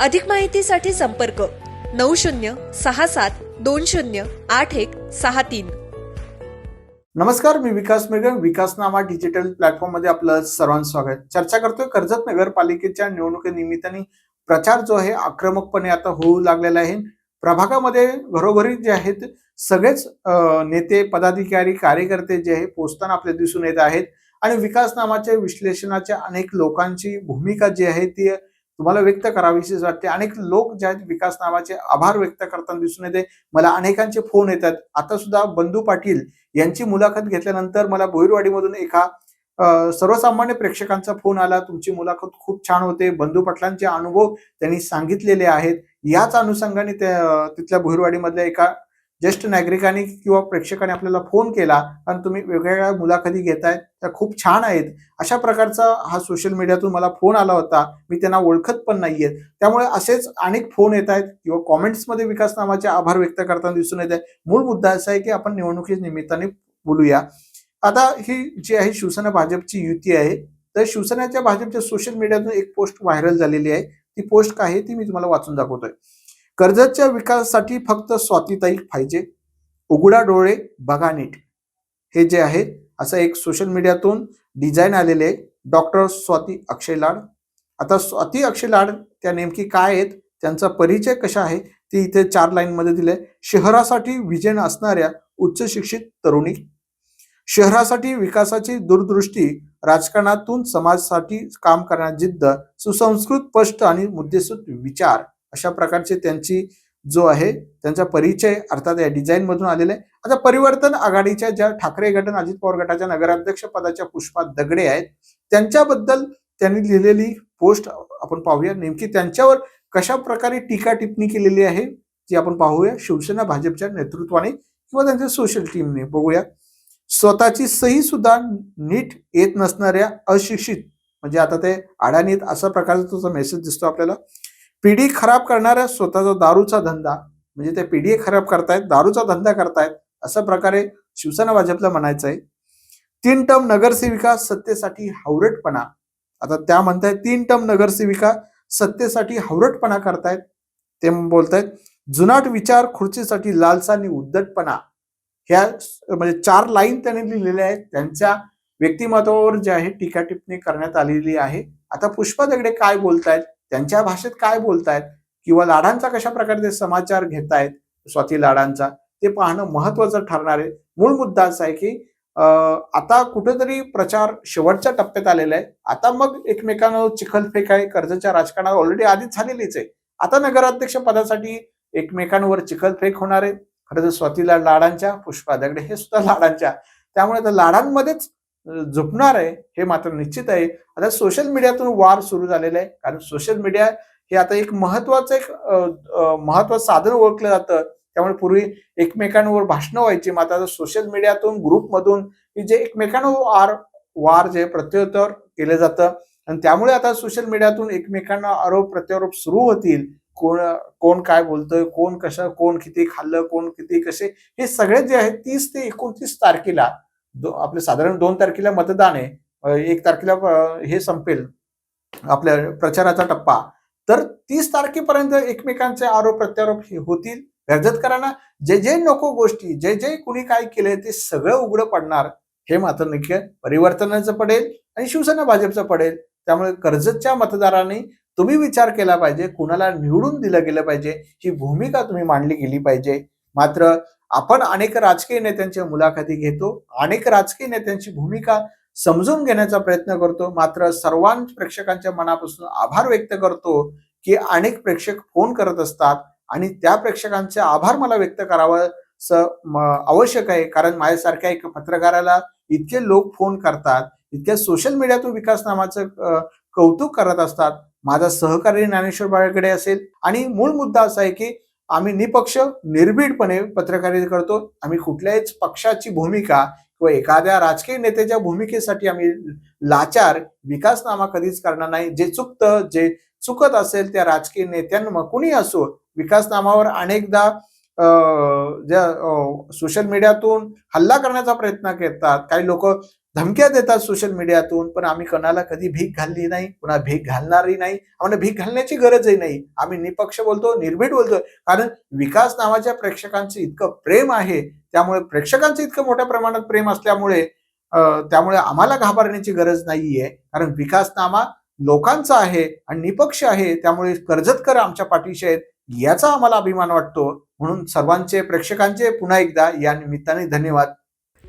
अधिक माहितीसाठी संपर्क नऊ शून्य सहा सात दोन शून्य आठ एक सहा तीन. नमस्कार मी विकास मेघे विकासनामा डिजिटल प्लॅटफॉर्ममध्ये आपलं सर्वांचं स्वागत. चर्चा करतोय कर्जत नगरपालिकेच्या निवडणुकीनिमित्ताने प्रचार जो आहे आक्रमकपणे आता होऊ लागलेला आहे. प्रभागामध्ये घरोघरी जे आहेत सगळेच नेते पदाधिकारी कार्यकर्ते जे आहे पोचताना आपल्या दिसून येत आहेत. आणि विकास नामाच्या विश्लेषणाच्या अनेक लोकांची भूमिका जी आहे ती तुम्हाला व्यक्त करावीशीच वाटते. अनेक लोक जे आहेत विकास नावाचे आभार व्यक्त करताना दिसून येते. मला अनेकांचे फोन येतात. आता सुद्धा बंधू पाटील यांची मुलाखत घेतल्यानंतर मला बोईरवाडीमधून एका सर्वसामान्य प्रेक्षकांचा फोन आला. तुमची मुलाखत खूप छान होते. बंधू पाटलांचे अनुभव त्यांनी सांगितलेले आहेत. याच अनुषंगाने त्या तिथल्या भोईरवाडीमधल्या एका ज्येष्ठ नागरिकांनी किंवा प्रेक्षकाने आपल्याला फोन केला आणि तुम्ही वेगवेगळ्या मुलाखती घेतायत त्या खूप छान आहेत. अशा प्रकारचा हा सोशल मीडियातून मला फोन आला होता. मी त्यांना ओळखत पण नाहीये त्यामुळे असेच अनेक फोन येत आहेत किंवा कॉमेंट्समध्ये विकास नामाचे आभार व्यक्त करताना दिसून येत आहे मूळ मुद्दा असा आहे की आपण निवडणुकीच्या निमित्ताने बोलूया. आता ही जी आहे शिवसेना भाजपची युती आहे तर शिवसेनेच्या भाजपच्या सोशल मीडियातून एक पोस्ट व्हायरल झालेली आहे. ती पोस्ट काय आहे ती मी तुम्हाला वाचून दाखवतोय. कर्जतच्या विकासासाठी फक्त स्वातीताई पाहिजे. उघडा डोळे बघा नीट. हे जे आहे असं एक सोशल मीडियातून डिझाईन आलेले आहे. डॉक्टर स्वाती अक्षय लाड. आता स्वाती अक्षय लाड त्या नेमकी काय आहेत त्यांचा परिचय कशा आहे ती इथे चार लाईनमध्ये दिले शहरासाठी विजन असणाऱ्या उच्च शिक्षित तरुणी. शहरासाठी विकासाची दूरदृष्टी राजकारणातून समाजासाठी काम करण्याची जिद्द सुसंस्कृत स्पष्ट आणि मुद्देसूद विचार. अशा प्रकारचे त्यांची जो आहे त्यांचा परिचय अर्थात या डिझाईनमधून आलेला आहे. आता परिवर्तन आघाडीच्या ज्या ठाकरे गट आणि अजित पवार गटाच्या नगराध्यक्ष पदाच्या पुष्पा दगडे आहेत त्यांच्याबद्दल त्यांनी लिहिलेली पोस्ट आपण पाहूया. नेमकी त्यांच्यावर कशा प्रकारे टीका टिप्पणी केलेली आहे जी आपण पाहूया शिवसेना भाजपच्या नेतृत्वाने किंवा त्यांच्या सोशल टीमने बघूया. स्वतःची सही सुद्धा नीट येत नसणाऱ्या अशिक्षित म्हणजे आता ते अडाणीत असा प्रकारचा तुझा मेसेज दिसतो आपल्याला. पिढी खराब करणाऱ्या स्वतःचा दारूचा धंदा म्हणजे ते पिढी खराब करतायत दारूचा धंदा करतायत अशा प्रकारे शिवसेना भाजपला म्हणायचं आहे तीन टर्म नगरसेविका सत्तेसाठी हावरटपणा. आता त्या म्हणतायत तीन टर्म नगरसेविका सत्तेसाठी हावरटपणा करतायत. ते बोलतायत जुनाट विचार खुर्चीसाठी लालसा आणि उद्धटपणा. ह्या म्हणजे चार लाईन त्यांनी लिहिलेल्या आहेत. त्यांच्या व्यक्तिमत्वावर जे आहे टीका टिप्पणी करण्यात आलेली आहे. आता पुष्पा दगडे काय बोलतायत? त्यांच्या भाषेत काय बोलतायत? किंवा लाडांचा कशा प्रकारे ते समाचार घेतायत? स्वाती लाडांचा. ते पाहणं महत्वाचं ठरणार आहे. मूळ मुद्दा असा आहे की आता कुठेतरी प्रचार शेवटच्या टप्प्यात आलेला आहे. आता मग एकमेकांवर चिखलफेक आहे कर्जच्या राजकारणावर ऑलरेडी आधीच झालेलीच आहे. आता नगराध्यक्ष पदासाठी एकमेकांवर चिखलफेक होणार आहे. खरं तर स्वातीला लाडांच्या पुष्पा दगडे हे सुद्धा लाडांच्या. त्यामुळे आता लाडांमध्येच झुकणार आहे हे मात्र निश्चित आहे. आता सोशल मीडियातून वार सुरू झालेला आहे. कारण सोशल मीडिया हे आता एक महत्वाचं एक महत्वाचं साधन ओळखलं जातं. त्यामुळे पूर्वी एकमेकांवर भाषणं व्हायची मात्र आता सोशल मीडियातून ग्रुपमधून की जे एकमेकांवर वार वार जे प्रत्युत्तर केलं जातं. आणि त्यामुळे आता सोशल मीडियातून एकमेकांना आरोप प्रत्यारोप सुरू होतील. कोण कोण काय बोलतोय कोण कसं कोण किती खाल्लं कोण किती कसे हे सगळे जे आहेत तीस ते एकोणतीस तारखेला दो- आपले साधारण दोन तारखेला मतदान आहे. एक तारखेला हे संपेल आपल्या प्रचाराचा टप्पा. तर तीस तारखेपर्यंत एकमेकांचे आरोप प्रत्यारोप हे होतील. कर्जतकरांना जे जे नको गोष्टी जे जे कुणी काय केलंय ते सगळं उघडं पडणार हे मात्र नक्की परिवर्तनाचं पडेल आणि शिवसेना भाजपचं पडेल. त्यामुळे कर्जतच्या मतदारांनी तुम्ही विचार केला पाहिजे कुणाला निवडून दिलं गेलं पाहिजे ही भूमिका तुम्ही मांडली गेली पाहिजे. मात्र आपण अनेक राजकीय नेत्यांच्या मुलाखती घेतो अनेक राजकीय नेत्यांची भूमिका समजून घेण्याचा प्रयत्न करतो. मात्र सर्वांच प्रेक्षकांच्या मनापासून आभार व्यक्त करतो की अनेक प्रेक्षक फोन करत असतात आणि त्या प्रेक्षकांचे आभार मला व्यक्त करावं स म- आवश्यक आहे. कारण माझ्यासारख्या एका पत्रकाराला इतके लोक फोन करतात इतक्या सोशल मीडियातून विकास नामाचं कौतुक करत असतात. माझा सहकारी ज्ञानेश्वर बाळकडे असेल. आणि मूळ मुद्दा असा आहे की आम्ही निपक्ष निर्भीडपणे पत्रकारिता करतो. आम्ही कुठल्याच पक्षाची भूमिका किंवा एखाद्या राजकीय नेत्याच्या भूमिकेसाठी आम्ही लाचार विकासनामा कधीच करणार नाही. जे चुकतं जे चुकत असेल त्या राजकीय नेत्यांना कुणी असो विकासनामावर अनेकदा ज्या सोशल मीडियातून हल्ला करण्याचा प्रयत्न करतात. काही लोक धमक्या देतात सोशल मीडियातून पण आम्ही कोणाला कधी भीक घालली नाही पुन्हा भीक घालणारही नाही आम्हाला भीक घालण्याची गरजही नाही. आम्ही निपक्ष बोलतो निर्भीड बोलतो कारण विकास नावाच्या प्रेक्षकांचं इतकं प्रेम आहे त्यामुळे प्रेक्षकांचं इतकं मोठ्या प्रमाणात प्रेम असल्यामुळे त्यामुळे आम्हाला घाबरण्याची गरज नाहीये कारण विकासनामा लोकांचा आहे आणि निपक्ष आहे त्यामुळे कर्जतकर आमच्या पाठीशी आहेत याचा आम्हाला अभिमान वाटतो. म्हणून सर्वांचे प्रेक्षकांचे पुन्हा एकदा या निमित्ताने धन्यवाद.